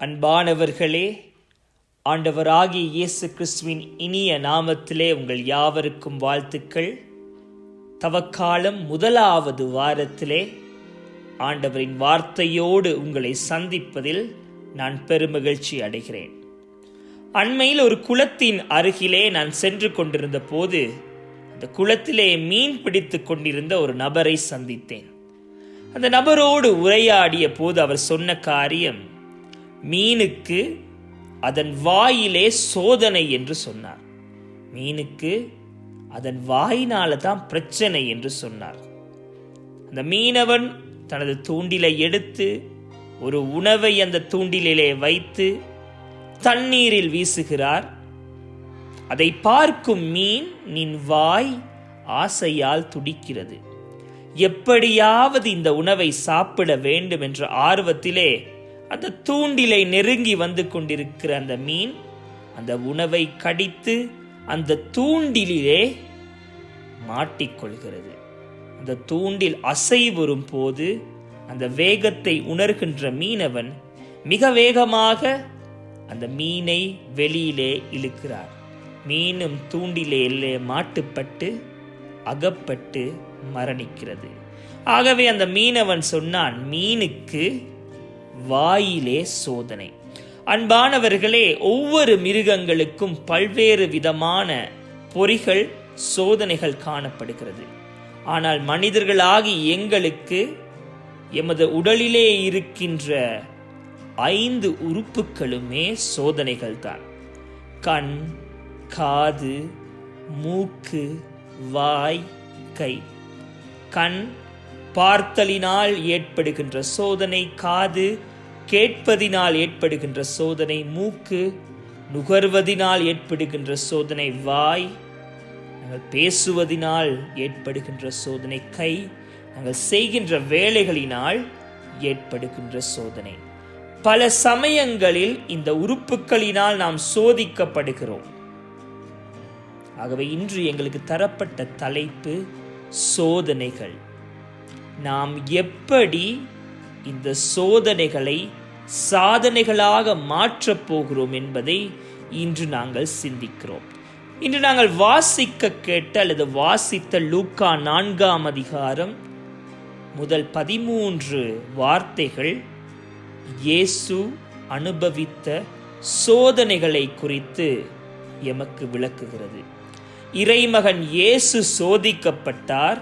அன்பானவர்களே ஆண்டவராகிய இயேசு கிறிஸ்துவின் இனிய நாமத்திலே உங்கள் யாவருக்கும் வாழ்த்துக்கள். தவக்காலம் முதலாவது வாரத்திலே ஆண்டவரின் வார்த்தையோடு உங்களை சந்திப்பதில் நான் பெருமகிழ்ச்சி அடைகிறேன். அண்மையில் ஒரு குளத்தின் அருகிலே நான் சென்று கொண்டிருந்த போது அந்த குளத்திலே மீன் பிடித்துக் கொண்டிருந்த ஒரு நபரை சந்தித்தேன். அந்த நபரோடு உரையாடிய போது அவர் சொன்ன காரியம் மீனுக்கு அதன் வாயிலே சோதனை என்று சொன்னார். மீனுக்கு அதன் வாயினால தான் பிரச்சனை என்று சொன்னார். அந்த மீனவன் தனது தூண்டிலை எடுத்து ஒரு உணவை அந்த தூண்டிலே வைத்து தண்ணீரில் வீசுகிறார். அதை பார்க்கும் மீன் நின் வாய் ஆசையால் துடிக்கிறது. எப்படியாவது இந்த உணவை சாப்பிட வேண்டும் என்ற ஆர்வத்திலே அந்த தூண்டிலை நெருங்கி வந்து கொண்டிருக்கிற அந்த மீன் அந்த உணவை கடித்து அந்த தூண்டிலே மாட்டிக்கொள்கிறது. அந்த தூண்டில் அசைவுறும் போது அந்த வேகத்தை உணர்கின்ற மீனவன் மிக வேகமாக அந்த மீனை வெளியிலே இழுக்கிறார். மீனும் தூண்டிலே மாட்டுப்பட்டு அகப்பட்டு மரணிக்கிறது. ஆகவே அந்த மீனவன் சொன்னான் மீனுக்கு வாயிலே சோதனை. அன்பானவர்களே ஒவ்வொரு மிருகங்களுக்கும் பல்வேறு விதமான பொறிகள் சோதனைகள் காணப்படுகிறது. ஆனால் மனிதர்களாகி எங்களுக்கு எமது உடலிலே இருக்கின்ற ஐந்து உறுப்புகளுமே சோதனைகள் தான் கண் காது மூக்கு வாய் கை. கண் பார்த்தலினால் ஏற்படுகின்ற சோதனை காது கேட்பதினால் ஏற்படுகின்ற சோதனை மூக்கு நுகர்வதினால் ஏற்படுகின்ற சோதனை வாய் நாங்கள் பேசுவதினால் ஏற்படுகின்ற சோதனை கை நாங்கள் செய்கின்ற வேலைகளினால் ஏற்படுகின்ற சோதனை. பல சமயங்களில் இந்த உறுப்புகளினால் நாம் சோதிக்கப்படுகிறோம். ஆகவே இன்று எங்களுக்கு தரப்பட்ட தலைப்பு சோதனைகள். நாம் எப்படி இந்த சோதனைகளை சாதனைகளாக மாற்றப் போகிறோம் என்பதை இன்று நாங்கள் சிந்திக்கிறோம். இன்று நாங்கள் வாசிக்க கேட்ட அல்லது வாசித்த லூக்கா நான்காம் அதிகாரம் முதல் பதிமூன்று வார்த்தைகள் இயேசு அனுபவித்த சோதனைகளை குறித்து எமக்கு விளக்குகிறது. இறைமகன் இயேசு சோதிக்கப்பட்டார்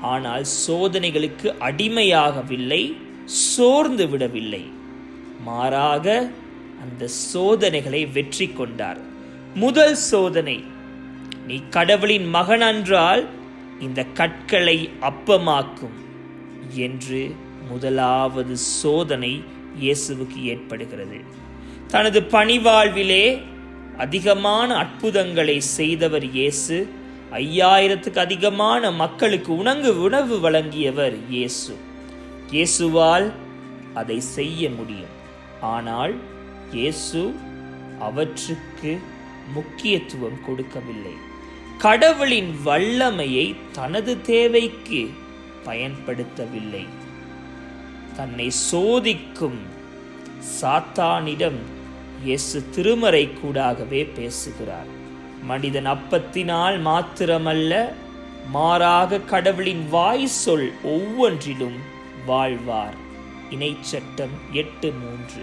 ஆனால் சோதனைகளுக்கு அடிமையாகவில்லை சோர்ந்து விடவில்லை. மாறாக அந்த சோதனைகளை வெற்றி கொண்டார். முதல் சோதனை நீ கடவுளின் மகன் என்றால் இந்த கற்களை அப்பமாக்கும் என்று முதலாவது சோதனை இயேசுவுக்கு ஏற்படுகிறது. தனது பணிவாழ்விலே அதிகமான அற்புதங்களை செய்தவர் இயேசு ஐயாயிரத்துக்கு அதிகமான மக்களுக்கு உணங்கு உணவு வழங்கியவர் இயேசு. இயேசுவால் அதை செய்ய முடியும். ஆனால் இயேசு அவற்றுக்கு முக்கியத்துவம் கொடுக்கவில்லை. கடவுளின் வல்லமையை தனது தேவைக்கு பயன்படுத்தவில்லை. தன்னை சோதிக்கும் சாத்தானிடம் இயேசு திருமறை கூடாகவே பேசுகிறார். மனிதன் அப்பத்தினால் மாத்திரமல்ல மாறாக கடவுளின் வாய் சொல் ஒவ்வொன்றிலும் வாழ்வார். இணைச்சட்டம் எட்டு மூன்று.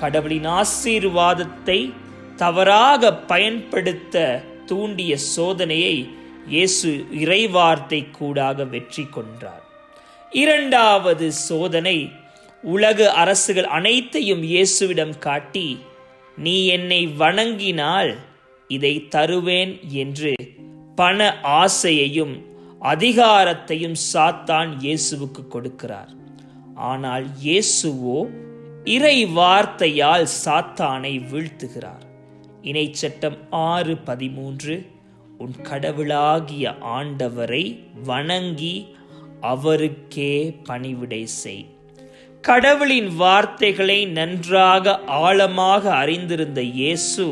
கடவுளின் ஆசீர்வாதத்தை தவறாக பயன்படுத்த தூண்டிய சோதனையை இயேசு இறைவார்த்தை கூடாக வெற்றி கொன்றார். இரண்டாவது சோதனை உலக அரசுகள் அனைத்தையும் இயேசுவிடம் காட்டி நீ என்னை வணங்கினால் இதை தருவேன் என்று பண ஆசையையும் அதிகாரத்தையும் சாத்தான் இயேசுவுக்கு கொடுக்கிறார். ஆனால் இயேசுவோ இறை வார்த்தையால் சாத்தானை வீழ்த்துகிறார். இணைச்சட்டம் ஆறு பதிமூன்று உன் கடவுளாகிய ஆண்டவரை வணங்கி அவருக்கே பணிவிடை செய். கடவுளின் வார்த்தைகளை நன்றாக ஆழமாக அறிந்திருந்த இயேசு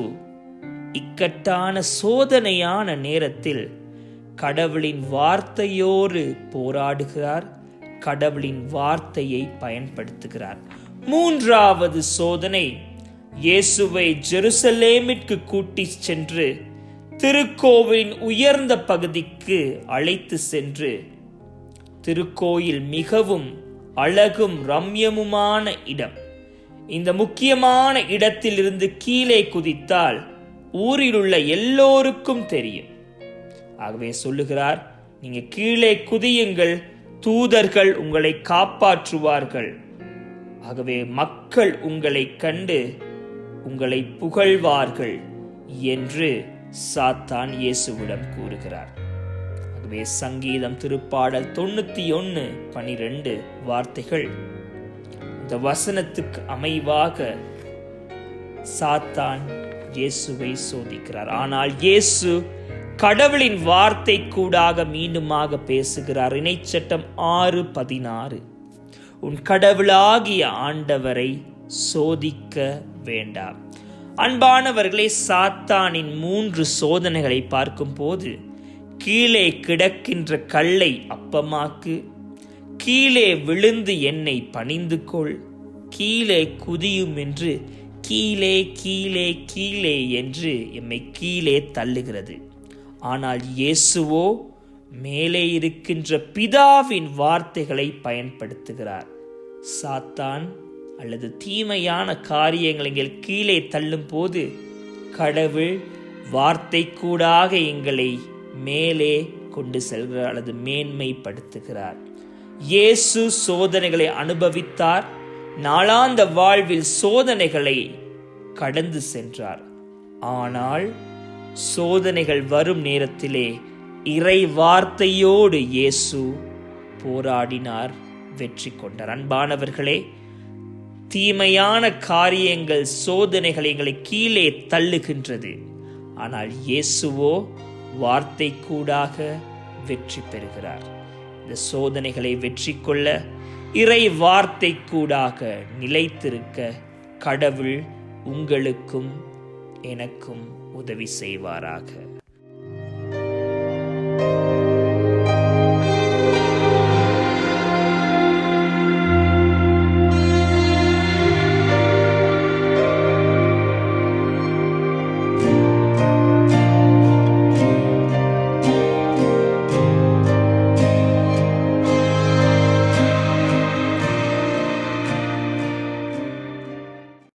இக்கட்டான சோதனையான நேரத்தில் கடவுளின் வார்த்தையோடு போராடுகிறார். கடவுளின் வார்த்தையை பயன்படுத்துகிறார். மூன்றாவது சோதனை இயேசுவை ஜெருசலேமிற்கு கூட்டி சென்று திருக்கோவிலின் உயர்ந்த பகுதிக்கு அழைத்து சென்று திருக்கோயில் மிகவும் அழகும் ரம்யமுமான இடம். இந்த முக்கியமான இடத்திலிருந்து கீழே குதித்தால் ஊரில் உள்ள எல்லோருக்கும் தெரியும். ஆகவே சொல்லுகிறார் நீங்க கீழே குதியுங்கள் தூதர்கள் உங்களை காப்பாற்றுவார்கள். ஆகவே மக்கள் உங்களை கண்டு உங்களை புகழ்வார்கள் என்று சாத்தான் இயேசுவிடம் கூறுகிறார். ஆகவே சங்கீதம் திருப்பாடல் தொண்ணூத்தி ஒன்னு பனிரெண்டு வார்த்தைகள். இந்த வசனத்துக்கு அமைவாக சாத்தான் இயேசுவை சோதிக்கிறார். ஆனால் இயேசு கடவுளின் வார்த்தை கூடாக மீண்டுமாக பேசுகிறார். இணைச்சட்டம் ஆறு பதினாறு. உன் கடவுளாகிய ஆண்டவரை சோதிக்க வேண்டாம். அன்பானவர்களே சாத்தானின் மூன்று சோதனைகளை பார்க்கும்போது கீழே கிடக்கின்ற கல்லை அப்பமாக்கு கீழே விழுந்து என்னை பணிந்து கொள் கீழே குதியும் என்று கீழே கீழே கீழே என்று எம்மை கீழே தள்ளுகிறது. ஆனால் இயேசுவோ மேலே இருக்கின்ற பிதாவின் வார்த்தைகளை பயன்படுத்துகிறார். சாத்தான் அல்லது தீமையான காரியங்கள் எங்கள் கீழே தள்ளும் போது கடவுள் வார்த்தை கூடாக எங்களை மேலே கொண்டு செல்கிறார் அல்லது மேன்மைப்படுத்துகிறார். இயேசு சோதனைகளை அனுபவித்தார். நாளாந்த வாழ்வில் சோதனைகளை கடந்து சென்றார். ஆனால் சோதனைகள் வரும் நேரத்திலே இறை வார்த்தையோடு இயேசு போராடினார். வெற்றி கொண்டார். அன்பானவர்களே தீமையான காரியங்கள் சோதனைகள் எங்களை கீழே தள்ளுகின்றது. ஆனால் இயேசுவோ வார்த்தை கூடாக வெற்றி பெறுகிறார். இந்த சோதனைகளை வெற்றி கொள்ள இறை வார்த்தை கூடாக நிலைத்திருக்க கடவுள் உங்களுக்கும் எனக்கும் உதவி செய்வாராக.